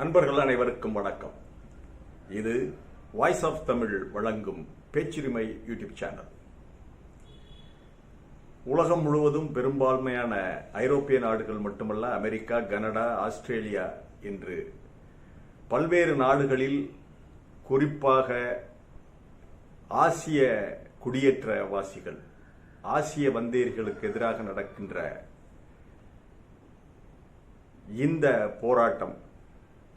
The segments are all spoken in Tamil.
அன்பர்கள் அனைவருக்கும் வணக்கம். இது வாய்ஸ் ஆஃப் தமிழ் வழங்கும் பேச்சுரிமை யூடியூப் சேனல். உலகம் முழுவதும் பெரும்பான்மையான ஐரோப்பிய நாடுகள் மட்டுமல்ல அமெரிக்கா கனடா ஆஸ்திரேலியா என்று பல்வேறு நாடுகளில் குறிப்பாக ஆசிய குடியேற்றவாசிகள் ஆசிய வந்தியர்களுக்கு எதிராக நடக்கின்ற இந்த போராட்டம்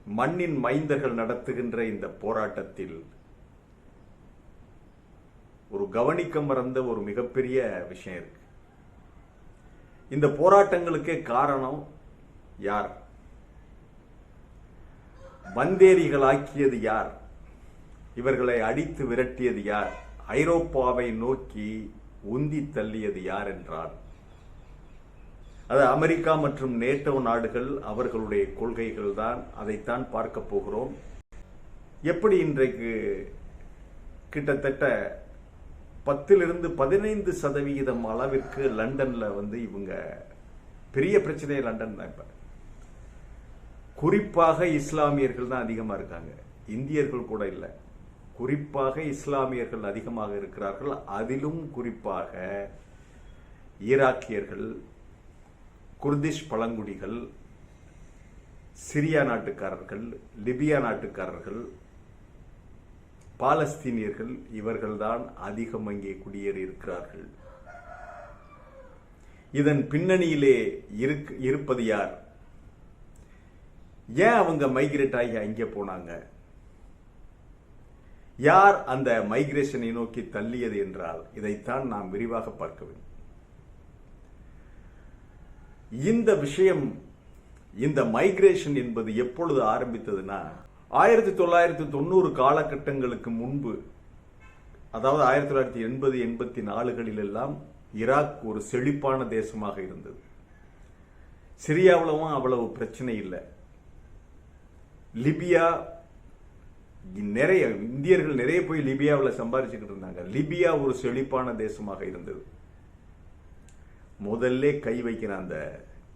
மண்ணின் மைந்தர்கள் நடத்துகின்ற இந்த போராட்டத்தில் ஒரு கவனிக்க மறந்த ஒரு மிகப்பெரிய விஷயம் இருக்கு. இந்த போராட்டங்களுக்கே காரணம் யார்? வந்தேரிகளாக்கியது யார்? இவர்களை அடித்து விரட்டியது யார்? ஐரோப்பாவை நோக்கி உந்தி தள்ளியது யார் என்றால் அது அமெரிக்கா மற்றும் நேட்டோ நாடுகள் அவர்களுடைய கொள்கைகள் தான் அதைத்தான் பார்க்க போகிறோம். எப்படி இன்றைக்கு கிட்டத்தட்ட பத்திலிருந்து பதினைந்து சதவிகிதம் அளவிற்கு லண்டன்ல வந்து இவங்க பெரிய பிரச்சனை லண்டன் தான் இப்ப. குறிப்பாக இஸ்லாமியர்கள் தான் அதிகமாக இருக்காங்க. இந்தியர்கள் கூட இல்லை. குறிப்பாக இஸ்லாமியர்கள் அதிகமாக இருக்கிறார்கள். அதிலும் குறிப்பாக ஈராக்கியர்கள் குர்திஷ் பழங்குடிகள் சிரியா நாட்டுக்காரர்கள் லிபியா நாட்டுக்காரர்கள் பாலஸ்தீனியர்கள் இவர்கள்தான் அதிகம் அங்கே குடியேறி இருக்கிறார்கள். இதன் பின்னணியிலே இருக்- இருப்பது யார்? ஏன் அவங்க மைக்ரேட் ஆகி அங்கே போனாங்க? யார் அந்த மைக்ரேஷனை நோக்கி தள்ளியது என்றால் இதைத்தான் நாம் விரிவாக பார்க்க வேண்டும். இந்த விஷயம் இந்த மைக்ரேஷன் என்பது எப்பொழுது ஆரம்பித்ததுன்னா ஆயிரத்தி தொள்ளாயிரத்தி தொண்ணூறு காலகட்டங்களுக்கு முன்பு அதாவது ஆயிரத்தி தொள்ளாயிரத்தி எண்பது எண்பத்தி நாலுகளில் எல்லாம் ஈராக் ஒரு செழிப்பான தேசமாக இருந்தது. சிரியாவிலவும் அவ்வளவு பிரச்சனை இல்லை. லிபியா நிறைய இந்தியர்கள் நிறைய போய் லிபியாவில் சம்பாரிச்சுக்கிட்டு இருந்தாங்க. லிபியா ஒரு செழிப்பான தேசமாக இருந்தது. முதல்ல கை வைக்கிற அந்த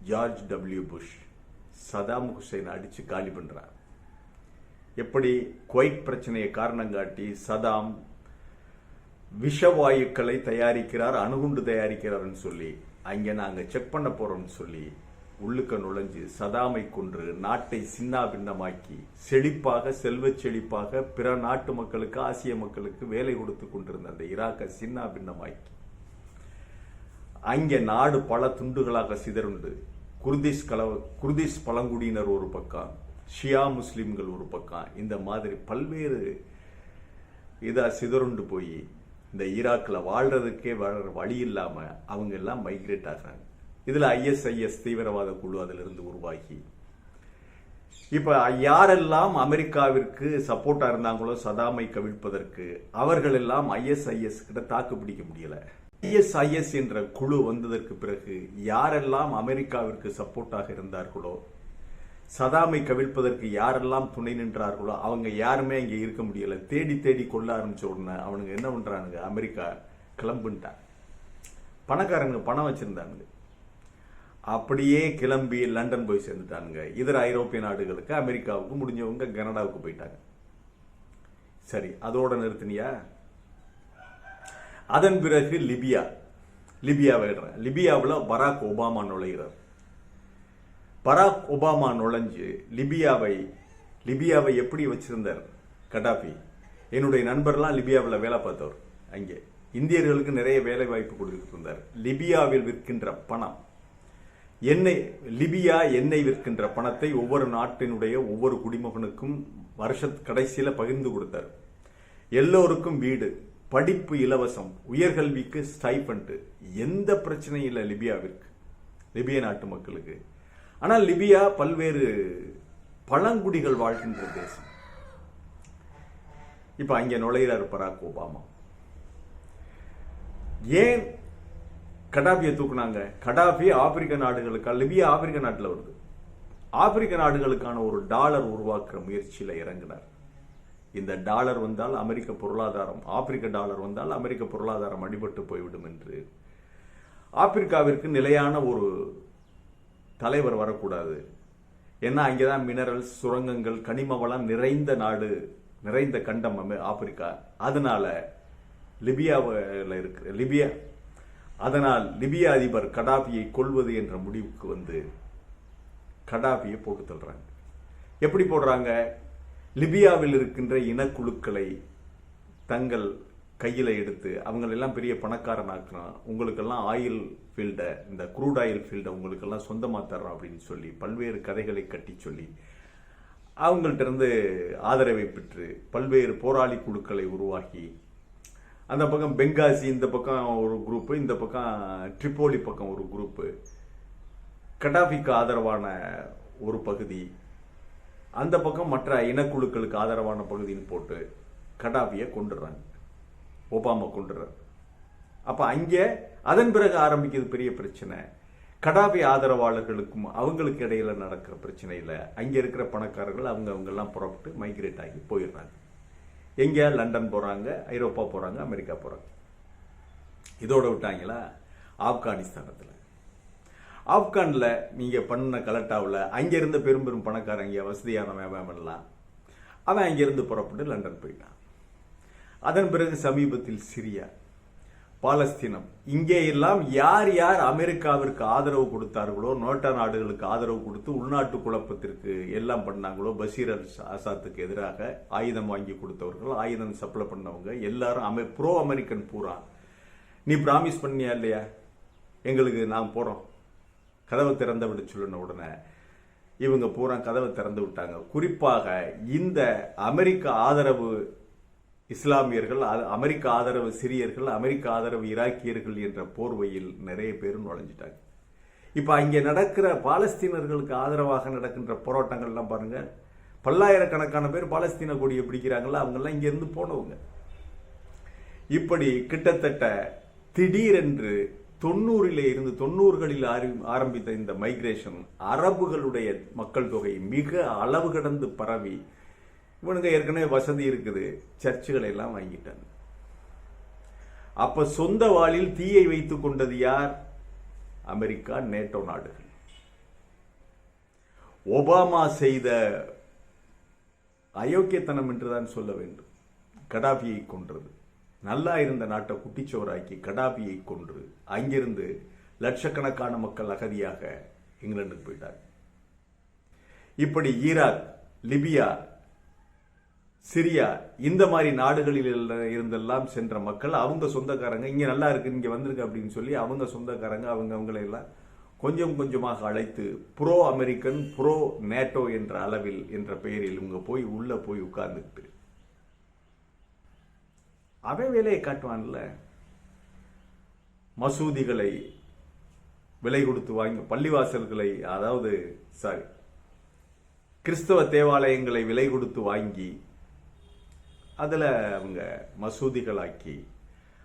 George W Bush Saddam Hussein அடித்து காலி பண்ணுறார் எப்படி குவைட் பிரச்சனையை காரணம் காட்டி சதாம் விஷவாயுக்களை தயாரிக்கிறார் அணுகுண்டு தயாரிக்கிறார்னு சொல்லி அங்கே நாங்கள் செக் பண்ண போகிறோம்னு சொல்லி உள்ளுக்க நுழைஞ்சு சதாமை கொன்று நாட்டை சின்னா பின்னமாக்கி செழிப்பாக செல்வச் செழிப்பாக பிற நாட்டு மக்களுக்கு ஆசிய மக்களுக்கு வேலை கொடுத்து கொண்டிருந்த அந்த ஈராக்கை சின்னா பின்னமாக்கி அங்கே நாடு பல துண்டுகளாக சிதறுண்டு. குர்திஷ் கலவ குர்திஷ் பழங்குடியினர் ஒரு பக்கம் ஷியா முஸ்லீம்கள் ஒரு பக்கம். இந்த மாதிரி பல்வேறு இதாக சிதறுண்டு போய் இந்த ஈராக்கில் வாழ்கிறதுக்கே வாழ்கிற வழி இல்லாமல் அவங்க எல்லாம் மைக்ரேட் ஆகிறாங்க. இதில் ஐஎஸ்ஐஎஸ் தீவிரவாத குழு அதிலிருந்து உருவாகி. இப்போ யாரெல்லாம் அமெரிக்காவிற்கு சப்போர்ட்டாக இருந்தாங்களோ சதாமை கவிழ்ப்பதற்கு அவர்கள் எல்லாம் ஐஎஸ்ஐஎஸ் கிட்ட தாக்கு பிடிக்க முடியலை. ஐஎஸ்ஐஎஸ் என்ற குழு வந்ததற்கு பிறகு யாரெல்லாம் அமெரிக்காவிற்கு சப்போர்ட்டாக இருந்தார்களோ சதாமை கவிழ்ப்பதற்கு யாரெல்லாம் துணை நின்றார்களோ அவங்க யாருமே இங்க இருக்க முடியல. தேடி தேடி கொள்ள ஆரம்பிச்ச உடனே அவனுங்க என்ன பண்றானுங்க? அமெரிக்கா கிளம்புன்ட்டான் பணக்காரங்க பணம் வச்சிருந்தானுங்க. அப்படியே கிளம்பி லண்டன் போய் சேர்ந்துட்டானுங்க. இதர ஐரோப்பிய நாடுகளுக்கு அமெரிக்காவுக்கு முடிஞ்சவங்க கனடாவுக்கு போயிட்டாங்க. சரி அதோட நிறுத்தினியா? அதன் பிறகு லிபியா லிபியாவை எடுறேன் லிபியாவில் பராக் ஒபாமா நுழைகிறார். பராக் ஒபாமா நுழைஞ்சு லிபியாவை லிபியாவை எப்படி வச்சிருந்தார் கடாபி என்னுடைய நண்பர்லாம் லிபியாவில் வேலை பார்த்தவர் அங்கே. இந்தியர்களுக்கு நிறைய வேலை வாய்ப்பு கொடுத்துட்டு இருந்தார். லிபியாவில் விற்கின்ற பணம். எண்ணெய் லிபியா எண்ணெய் விற்கின்ற பணத்தை ஒவ்வொரு நாட்டினுடைய ஒவ்வொரு குடிமகனுக்கும் வருஷ கடைசியில் பகிர்ந்து கொடுத்தார். எல்லோருக்கும் வீடு படிப்பு இலவசம் உயர்கல்விக்கு ஸ்டைபண்ட் எந்த பிரச்சனையும் இல்லை லிபியாவிற்கு லிபிய நாட்டு மக்களுக்கு. ஆனால் லிபியா பல்வேறு பழங்குடிகள் வாழ்கின்ற தேசம். இப்போ அங்கே நுழைகிறார் பராக் ஒபாமா. ஏன் கடாபியை தூக்குனாங்க? கடாபி ஆப்பிரிக்க நாடுகளுக்கு? லிபியா ஆப்பிரிக்க நாட்டில் வருது. ஆப்பிரிக்க நாடுகளுக்கான ஒரு டாலர் உருவாக்குற முயற்சியில் இறங்கினார். இந்த டாலர் வந்தால் அமெரிக்க பொருளாதாரம் ஆப்பிரிக்க டாலர் வந்தால் அமெரிக்க பொருளாதாரம் அடிபட்டு போய்விடும் என்று. ஆப்பிரிக்காவிற்கு நிலையான ஒரு தலைவர் வரக்கூடாது. ஏன்னா அங்கேதான் மினரல்ஸ் சுரங்கங்கள் கனிம வளம் நிறைந்த நாடு நிறைந்த கண்டம் அமெ- ஆப்பிரிக்கா. அதனால லிபியாவில் இருக்கிற லிபியா. அதனால் லிபிய அதிபர் கடாபியை கொல்வது என்ற முடிவுக்கு வந்து கடாபியை போட்டு தள்ளுறாங்க. எப்படி போடுறாங்க? லிபியாவில் இருக்கின்ற இனக்குழுக்களை தங்கள் கையில் எடுத்து அவங்களெல்லாம் பெரிய பணக்காரனாக்குறான். உங்களுக்கெல்லாம் ஆயில் ஃபீல்டை இந்த க்ரூட் ஆயில் ஃபீல்டை உங்களுக்கெல்லாம் சொந்தமாக தர்றோம் அப்படின்னு சொல்லி பல்வேறு கதைகளை கட்டி சொல்லி அவங்கள்ட்ட இருந்து ஆதரவை பெற்று பல்வேறு போராளி குழுக்களை உருவாக்கி அந்த பக்கம் பெங்காசி இந்த பக்கம் ஒரு குரூப்பு இந்த பக்கம் ட்ரிப்போலி பக்கம் ஒரு குரூப்பு கடாபிக்கு ஆதரவான ஒரு பகுதி அந்த பக்கம் மற்ற இனக்குழுக்களுக்கு ஆதரவான பகுதின்னு போட்டு கடாபியை கொண்டுடுறாங்க ஒபாமா கொண்டுறார். அப்போ அங்கே அதன் பிறகு ஆரம்பிக்கிறது பெரிய பிரச்சனை. கடாபி ஆதரவாளர்களுக்கும் அவங்களுக்கு இடையில நடக்கிற பிரச்சனையில் அங்கே இருக்கிற பணக்காரர்கள் அவங்க அவங்கெல்லாம் புறப்பட்டு மைக்ரேட் ஆகி போயிடுறாங்க. எங்கே? லண்டன் போகிறாங்க ஐரோப்பா போகிறாங்க அமெரிக்கா போகிறாங்க இதோட விட்டாங்களா? ஆப்கானிஸ்தானத்தில். ஆப்கானில் நீங்கள் பண்ண கலட்டாவில் அங்கேருந்து பெரும் பெரும் பணக்காரங்க வசதியானவன் பண்ணலாம். அவன் அங்கேருந்து புறப்பட்டு லண்டன் போயிட்டான். அதன் பிறகு சமீபத்தில் சிரியா பாலஸ்தீனம் இங்கே எல்லாம் யார் யார் அமெரிக்காவிற்கு ஆதரவு கொடுத்தார்களோ நோட்டா நாடுகளுக்கு ஆதரவு கொடுத்து உள்நாட்டு குழப்பத்திற்கு எல்லாம் பண்ணாங்களோ பஷீர் அல் ஆசாத்துக்கு எதிராக ஆயுதம் வாங்கி கொடுத்தவர்கள் ஆயுதம் சப்ளை பண்ணவங்க எல்லாரும் அமெ ப்ரோ அமெரிக்கன் பூரா. நீ ப்ராமிஸ் பண்ணியா இல்லையா? எங்களுக்கு நாங்கள் போகிறோம் கதவை திறந்து விட சொல்லுன உடனே இவங்க பூரா கதவை திறந்து விட்டாங்க. குறிப்பாக இந்த அமெரிக்க ஆதரவு இஸ்லாமியர்கள் அ- அமெரிக்க ஆதரவு சிரியர்கள் அமெரிக்க ஆதரவு ஈராக்கியர்கள் என்ற போர்வையில் நிறைய பேர் நுழைஞ்சிட்டாங்க. இப்போ அங்கே நடக்கிற பாலஸ்தீனர்களுக்கு ஆதரவாக நடக்கின்ற போராட்டங்கள்லாம் பாருங்கள் பல்லாயிரக்கணக்கான பேர் பாலஸ்தீன கொடியை பிடிக்கிறாங்களா அவங்கெல்லாம் இங்கேருந்து போனவங்க. இப்படி கிட்டத்தட்ட திடீரென்று தொண்ணூறிலே இருந்து தொண்ணூறுகளில் ஆரம்பித்த இந்த மைக்ரேஷன் அரபுகளுடைய மக்கள் தொகை மிக அளவு கடந்து பரவி இவனுங்க ஏற்கனவே வசதி இருக்குது சர்ச்சுகளை எல்லாம் வாங்கிட்டாங்க. அப்ப சொந்த வாளில் தீயை வைத்துக் கொண்டது யார்? அமெரிக்கா நேட்டோ நாடுகள். ஒபாமா செய்த அயோக்கியத்தனம் என்றுதான் சொல்ல வேண்டும். கடாபியை கொன்றது. நல்லா இருந்த நாட்டை குட்டிச்சோறாக்கி கடாபியை கொன்று அங்கிருந்து லட்சக்கணக்கான மக்கள் அகதியாக இங்கிலாந்துக்கு போயிட்டாங்க இப்படி ஈராக் லிபியா சிரியா இந்த மாதிரி நாடுகளில் இருந்தெல்லாம் சென்ற மக்கள் அவங்க சொந்தக்காரங்க இங்கே நல்லா இருக்கு இங்கே வந்திருக்கு அப்படின்னு சொல்லி அவங்க சொந்தக்காரங்க அவங்க அவங்களையெல்லாம் கொஞ்சம் கொஞ்சமாக அழைத்து ப்ரோ அமெரிக்கன் ப்ரோ நேட்டோ என்ற அளவில் என்ற பெயரில் இவங்க போய் உள்ளே போய் உட்கார்ந்துக்கிட்டு அவன் வேலையை காட்டுவான்ல? மசூதிகளை விலை கொடுத்து வாங்கி பள்ளிவாசல்களை அதாவது சாரி கிறிஸ்தவ தேவாலயங்களை விலை கொடுத்து வாங்கி அதில் அவங்க மசூதிகளாக்கி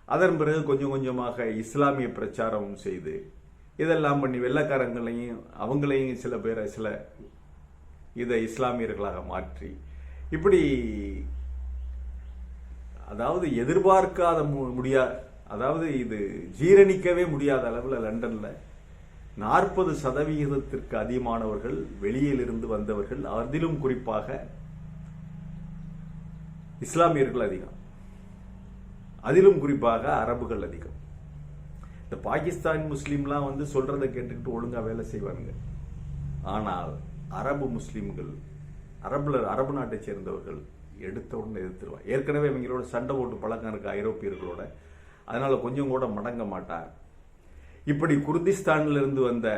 அதன் பிறகு கொஞ்சம் கொஞ்சமாக இஸ்லாமிய பிரச்சாரமும் செய்து இதெல்லாம் பண்ணி வெள்ளக்காரங்களையும் அவங்களையும் சில பேரை சில இதை இஸ்லாமியர்களாக மாற்றி இப்படி அதாவது எதிர்பார்க்காத மு- முடியா அதாவது இது ஜீரணிக்கவே முடியாத அளவில் லண்டனில் நாற்பது சதவிகிதத்திற்கு அதிகமானவர்கள் வெளியிலிருந்து வந்தவர்கள் அதிலும் குறிப்பாக இஸ்லாமியர்கள் அதிகம். அதிலும் குறிப்பாக அரபுகள் அதிகம். இந்த பாகிஸ்தான் முஸ்லீம்லாம் வந்து சொல்றதை கேட்டுக்கிட்டு ஒழுங்கா வேலை செய்வாங்க ஆனால் அரபு முஸ்லீம்கள் அரபுல அரபு நாட்டை சேர்ந்தவர்கள் எடுத்த உடனே எதிர்த்துருவான் ஏற்கனவே இவங்களோட சண்டை போட்டு பழக்கம் இருக்கு ஐரோப்பியர்களோட. அதனால் கொஞ்சம் கூட மடங்க மாட்டார். இப்படி குர்திஸ்தான்ல இருந்து வந்த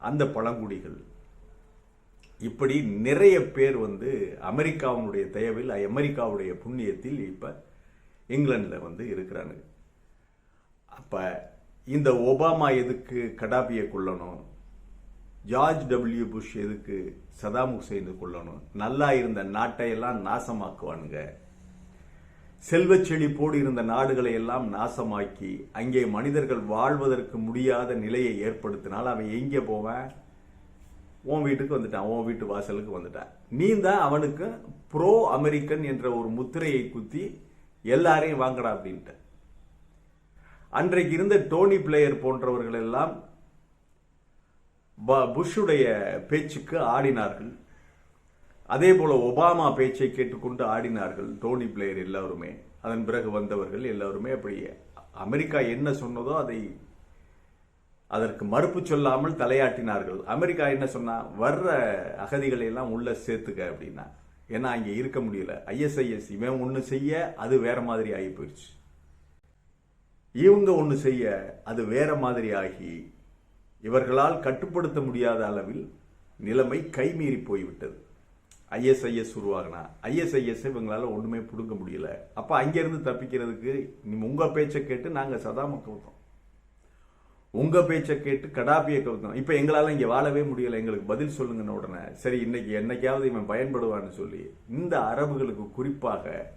அந்த பழங்குடிகள் இப்படி நிறைய பேர் வந்து அமெரிக்காவினுடைய தயவில் அமெரிக்காவுடைய புண்ணியத்தில் இப்போ இங்கிலாண்டில் வந்து இருக்கிறாங்க அப்போ இந்த ஒபாமா எதுக்கு கடாபியை கொல்லணும்? ஜார்ஜ் டபிள்யூ புஷ் எதுக்கு சதாம் ஹுசைனை கொள்ளணும் நல்லா இருந்த நாட்டையெல்லாம் நாசமாக்குவானுங்க. செல்வ செழிப்போடு இருந்த நாடுகளை எல்லாம் நாசமாக்கி அங்கே மனிதர்கள் வாழ்வதற்கு முடியாத நிலையை ஏற்படுத்தினால் அவன் எங்கே போவான்? உன் வீட்டுக்கு வந்துட்டான் உன் வீட்டு வாசலுக்கு வந்துட்டான். நீ தான் அவனுக்கு ப்ரோ அமெரிக்கன் என்ற ஒரு முத்திரையை குத்தி எல்லாரையும் வாங்கடா அப்படின்ட்டு. அன்றைக்கு இருந்த டோனி பிளேயர் போன்றவர்கள் எல்லாம் புஷ்ஷுடைய பேச்சுக்கு ஆடினார்கள். அதே போல் ஒபாமா பேச்சை கேட்டுக்கொண்டு ஆடினார்கள். டோனி பிளேயர் எல்லாருமே. அதன் பிறகு வந்தவர்கள் எல்லாருமே அப்படி அமெரிக்கா என்ன சொன்னதோ அதை அதற்கு மறுப்பு சொல்லாமல் தலையாட்டினார்கள். அமெரிக்கா என்ன சொன்னா வர்ற அகதிகளை எல்லாம் உள்ள சேர்த்துக்க அப்படின்னா. ஏன்னா அங்கே இருக்க முடியல. ஐஎஸ்ஐஎஸ் இவன் ஒன்று செய்ய அது வேற மாதிரி ஆகி போயிடுச்சு. இவங்க ஒன்று செய்ய அது வேற மாதிரி ஆகி இவர்களால் கட்டுப்படுத்த முடியாத அளவில் நிலைமை கைமீறி போய்விட்டது. ஐஎஸ்ஐஎஸ் உருவாகினா ஐஎஸ்ஐஎஸ் இவங்களால ஒண்ணுமே பிடுங்க முடியல. அப்ப அங்கிருந்து தப்பிக்கிறதுக்கு உங்கள் உங்க பேச்சை கேட்டு நாங்க சதாம கவுத்தோம். உங்க பேச்சை கேட்டு கடாபியை கவுத்தோம். இப்ப எங்களால இங்க வாழவே முடியல. எங்களுக்கு பதில் சொல்லுங்கன்னு உடனே சரி இன்னைக்கு என்னைக்காவது இவன் பயன்படுவான்னு சொல்லி இந்த அரபுகளுக்கு குறிப்பாக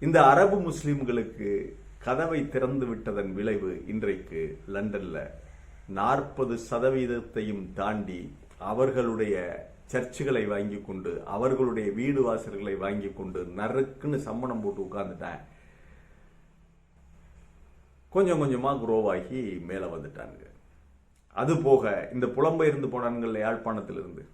இந்த அரபு முஸ்லிம்களுக்கு கதவை திறந்து விட்டதன் விளைவு இன்றைக்கு லண்டன்ல நாற்பது சதவீதத்தையும் தாண்டி அவர்களுடைய சர்ச்சுகளை வாங்கி கொண்டு அவர்களுடைய வீடு வாசல்களை வாங்கி கொண்டு நறுக்குன்னு சம்மணம் போட்டு உட்கார்ந்துட்டேன். கொஞ்சம் கொஞ்சமாக குரோவாகி மேலே வந்துட்டானுங்க. அது போக இந்த புலம்பெயர்ந்து போனான்கள் யாழ்ப்பாணத்திலிருந்து.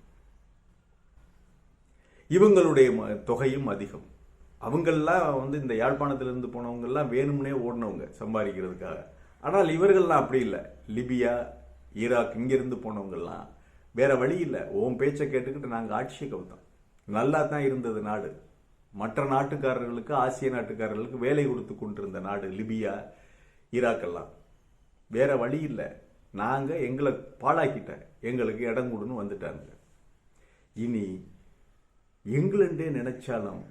இவங்களுடைய ம- தொகையும் அதிகம். அவங்கெல்லாம் வந்து இந்த யாழ்ப்பாணத்திலிருந்து போனவங்கெல்லாம் வேணும்னே ஓடினவங்க சம்பாதிக்கிறதுக்காக. ஆனால் இவர்கள்லாம் அப்படி இல்லை. லிபியா ஈராக் இங்கிருந்து போனவங்கெல்லாம் வேற வழி இல்லை. உன் பேச்சை கேட்டுக்கிட்டு நாங்கள் ஆட்சியை கவுத்தோம். நல்லா தான் இருந்தது நாடு. மற்ற நாட்டுக்காரர்களுக்கு ஆசிய நாட்டுக்காரர்களுக்கு வேலை கொடுத்து கொண்டிருந்த நாடு லிபியா ஈராக்கெல்லாம். வேற வழி இல்லை. நாங்கள் எங்களை பாழாக்கிட்ட எங்களுக்கு இடம் கொடுன்னு வந்துட்டாங்க இனி இங்கிலாண்டே நினைச்சாலும்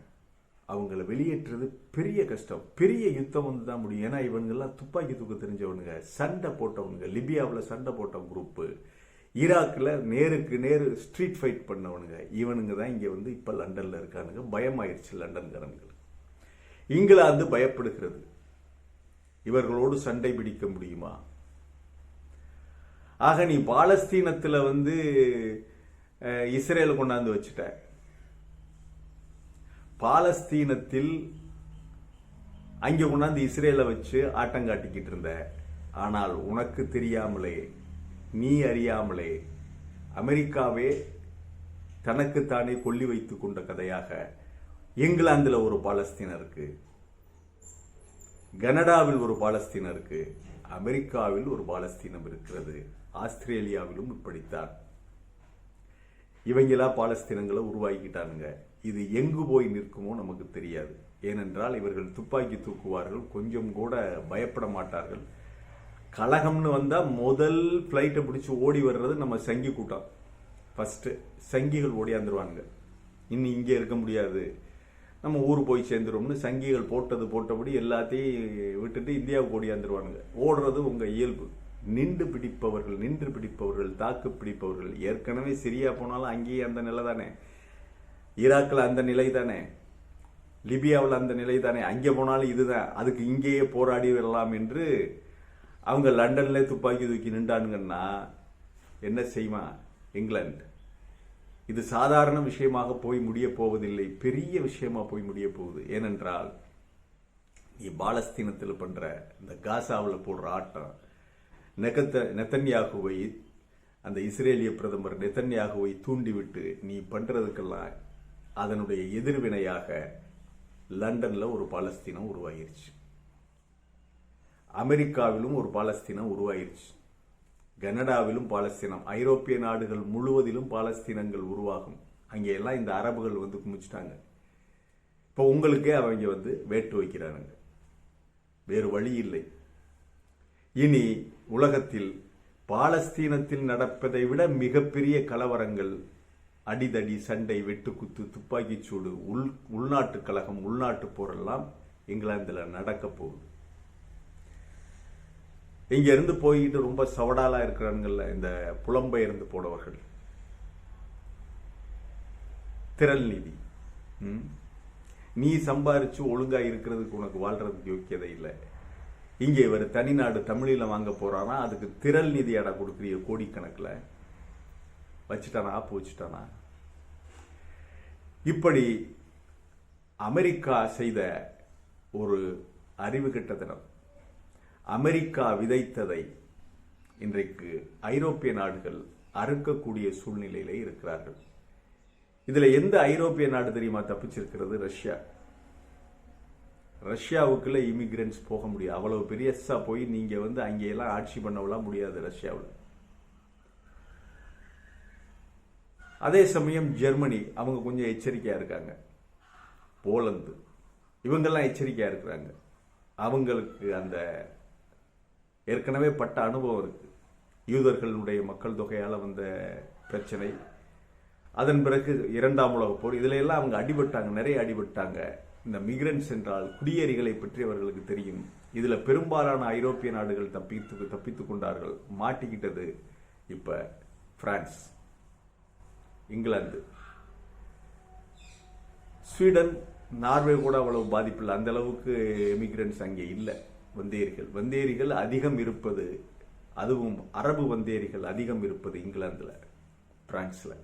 அவங்கள வெளியேற்றுறது பெரிய கஷ்டம். பெரிய யுத்தம் வந்து தான் முடியும். ஏன்னா இவங்கெல்லாம் துப்பாக்கி தூக்க தெரிஞ்சவனுங்க. சண்டை போட்டவனுங்க. லிபியாவில் சண்டை போட்ட குரூப்பு ஈராக்கில் நேருக்கு நேரு ஸ்ட்ரீட் ஃபைட் பண்ணவனுங்க. இவனுங்க தான் இங்கே வந்து இப்போ லண்டனில் இருக்கானுங்க. பயமாயிருச்சு லண்டன்காரங்களுக்கு. இங்கிலாந்து பயப்படுகிறது. இவர்களோடு சண்டை பிடிக்க முடியுமா? ஆக நீ பாலஸ்தீனத்தில் வந்து இஸ்ரேல் இஸ்ரேலை கொண்டாந்து வச்சுட்ட. பாலஸ்தீனத்தில் அங்கே கொண்டாந்து இஸ்ரேலை வச்சு ஆட்டம் காட்டிக்கிட்டு இருந்த. ஆனால் உனக்கு தெரியாமலே நீ அறியாமலே அமெரிக்காவே தனக்குத்தானே கொல்லி வைத்து கொண்ட கதையாக இங்கிலாந்தில் ஒரு பாலஸ்தீனர் இருக்கு. கனடாவில் ஒரு பாலஸ்தீனர் இருக்கு. அமெரிக்காவில் ஒரு பாலஸ்தீனம் இருக்கிறது. ஆஸ்திரேலியாவிலும் இப்படித்தான். இவங்களா பாலஸ்தீனங்களை உருவாக்கிட்டானுங்க. இது எங்கு போய் நிற்குமோ நமக்கு தெரியாது. ஏனென்றால் இவர்கள் துப்பாக்கி தூக்குவார்கள் கொஞ்சம் கூட பயப்பட மாட்டார்கள். கலகம்னு வந்தால் முதல் ஃப்ளைட்டை பிடிச்சி ஓடி வர்றது நம்ம சங்கி கூட்டம். ஃபஸ்ட்டு சங்கிகள் ஓடியாந்துருவானுங்க. இன்னும் இங்கே இருக்க முடியாது. நம்ம ஊர் போய் சேர்ந்துருவோம்னு சங்கிகள் போட்டது போட்டபடி எல்லாத்தையும் விட்டுட்டு இந்தியாவுக்கு ஓடியாந்துருவானுங்க. ஓடுறது உங்கள் இயல்பு. நின்று பிடிப்பவர்கள் நின்று பிடிப்பவர்கள் தாக்கு பிடிப்பவர்கள். ஏற்கனவே சிரியா போனாலும் அங்கேயே அந்த நிலை தானே ஈராக்கில் அந்த நிலை தானே? லிபியாவில் அந்த நிலை தானே? அங்கே போனாலும் இதுதான். அதுக்கு இங்கேயே போராடி வரலாம் என்று அவங்க லண்டனில் துப்பாக்கி தூக்கி நின்றானுங்கன்னா என்ன செய்வான் இங்கிலாந்து. இது சாதாரண விஷயமாக போய் முடிய போவதில்லை. பெரிய விஷயமாக போய் முடிய போகுது. ஏனென்றால் நீ பாலஸ்தீனத்தில் பண்ணுற இந்த காசாவில் போடுற ஆட்டம் நெகத்த நெத்தன்யாகுவை அந்த இஸ்ரேலிய பிரதமர் நெத்தன்யாகுவை தூண்டிவிட்டு நீ பண்ணுறதுக்கெல்லாம் அதனுடைய எதிர்வினையாக லண்டனில் ஒரு பாலஸ்தீனம் உருவாகிருச்சு. அமெரிக்காவிலும் ஒரு பாலஸ்தீனம் உருவாயிருச்சு கனடாவிலும் பாலஸ்தீனம் ஐரோப்பிய நாடுகள் முழுவதிலும் பாலஸ்தீனங்கள் உருவாகும். அங்கே எல்லாம் இந்த அரபுகள் வந்து குமிச்சிட்டாங்க. இப்போ உங்களுக்கே அவங்க வந்து வேட்டு வைக்கிறானுங்க. வேறு வழி இல்லை. இனி உலகத்தில் பாலஸ்தீனத்தில் நடப்பதை விட மிகப்பெரிய கலவரங்கள் அடிதடி சண்டை வெட்டுக்குத்து துப்பாக்கிச் சூடு உள் உள்நாட்டு கழகம் உள்நாட்டு போரெல்லாம் இங்கிலாந்தில் நடக்க போகுது. இங்கேருந்து போய்கிட்டு ரொம்ப சவடாலாக இருக்கிறாங்கல்ல இந்த புலம்பெயர்ந்து போனவர்கள். திரள் நிதி. ம்? நீ சம்பாரிச்சு ஒழுங்காக இருக்கிறதுக்கு உனக்கு வாழ்றதுக்கு யோக்கியதை இல்லை. இங்கே இவர் தனிநாடு தமிழில் வாங்க போகிறான்னா அதுக்கு திரள் நிதி அடை கொடுக்குறிய கோடிக்கணக்கில். வச்சுட்டானா ஆப்பு வச்சுட்டானா இப்படி அமெரிக்கா செய்த ஒரு அறிவு கெட்டத்தனம் அமெரிக்கா விதைத்ததை இன்றைக்கு ஐரோப்பிய நாடுகள் அறுக்கக்கூடிய சூழ்நிலையிலே இருக்கிறார்கள். இதுல எந்த ஐரோப்பிய நாடு தெரியுமா தப்பிச்சிருக்கிறது? ரஷ்யா. ரஷ்யாவுக்குள்ள இமிகிரன்ஸ் போக முடியாது. அவ்வளவு பெரியசா போய் நீங்க வந்து அங்கேயெல்லாம் ஆட்சி பண்ணவெல்லாம் முடியாது ரஷ்யாவில். அதே சமயம் ஜெர்மனி அவங்க கொஞ்சம் எச்சரிக்கையாக இருக்காங்க. போலந்து இவங்கெல்லாம் எச்சரிக்கையாக இருக்கிறாங்க. அவங்களுக்கு அந்த ஏற்கனவே பட்ட அனுபவம் இருக்குது யூதர்களுடைய மக்கள் தொகையால் வந்த பிரச்சனை. அதன் பிறகு இரண்டாம் உலக போர் இதுல எல்லாம் அவங்க அடிபட்டாங்க நிறைய அடிபட்டாங்க. இந்த மிக்ரன்ஸ் என்றால் குடியேறிகளை பற்றி அவர்களுக்கு தெரியும். இதில் பெரும்பாலான ஐரோப்பிய நாடுகள் தப்பித்து தப்பித்து கொண்டார்கள். மாட்டிக்கிட்டது இப்போ பிரான்ஸ். இங்கிலாந்து. ஸ்வீடன் நார்வே கூட அவ்வளவு பாதிப்பில்லை. அந்த அளவுக்கு எமிக்ரன்ஸ் அங்கே இல்லை. வந்தேரிகள். வந்தேரிகள் அதிகம் இருப்பது அதுவும் அரபு வந்தேரிகள் அதிகம் இருப்பது இங்கிலாந்தில் பிரான்ஸில்.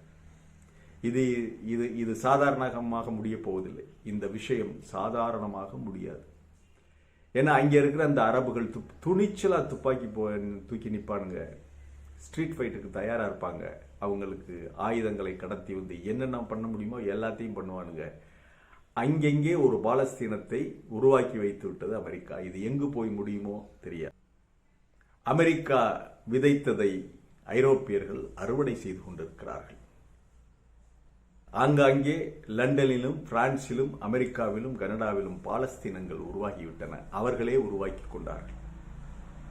இது இது இது சாதாரணமாக முடிய போவதில்லை. இந்த விஷயம் சாதாரணமாக முடியாது. ஏன்னா அங்கே இருக்கிற அந்த அரபுகள் துப்- துணிச்சலாக துப்பாக்கி போ தூக்கி நிற்பானுங்க ஸ்ட்ரீட் ஃபைட்டுக்கு தயாராக இருப்பாங்க. அவங்களுக்கு ஆயுதங்களை கடத்தி வந்து என்னென்ன பண்ண முடியுமோ எல்லாத்தையும் பண்ணுவானுங்க. அங்கெங்கே ஒரு பாலஸ்தீனத்தை உருவாக்கி வைத்து விட்டது அமெரிக்கா. இது எங்கு போய் முடியுமோ தெரியாது. அமெரிக்கா விதைத்ததை ஐரோப்பியர்கள் அறுவடை செய்து கொண்டிருக்கிறார்கள். ஆங்காங்கே லண்டனிலும் பிரான்சிலும் அமெரிக்காவிலும் கனடாவிலும் பாலஸ்தீனங்கள் உருவாகிவிட்டன. அவர்களே உருவாக்கி கொண்டார்கள்.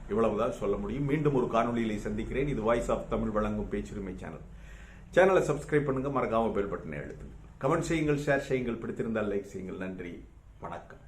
இவ்வளவுதான் சொல்ல முடியும். மீண்டும் ஒரு காணொலியிலே சந்திக்கிறேன். இது வாய்ஸ் ஆஃப் தமிழ் வழங்கும் பேச்சுரிமை சேனல் சேனலை சப்ஸ்கிரைப் பண்ணுங்க. மறக்காம பெல் பட்டனை அழுத்துங்க. கமெண்ட் செய்யுங்கள் ஷேர் செய்யுங்கள் பிடித்திருந்தால் லைக் செய்யுங்கள். நன்றி. வணக்கம்.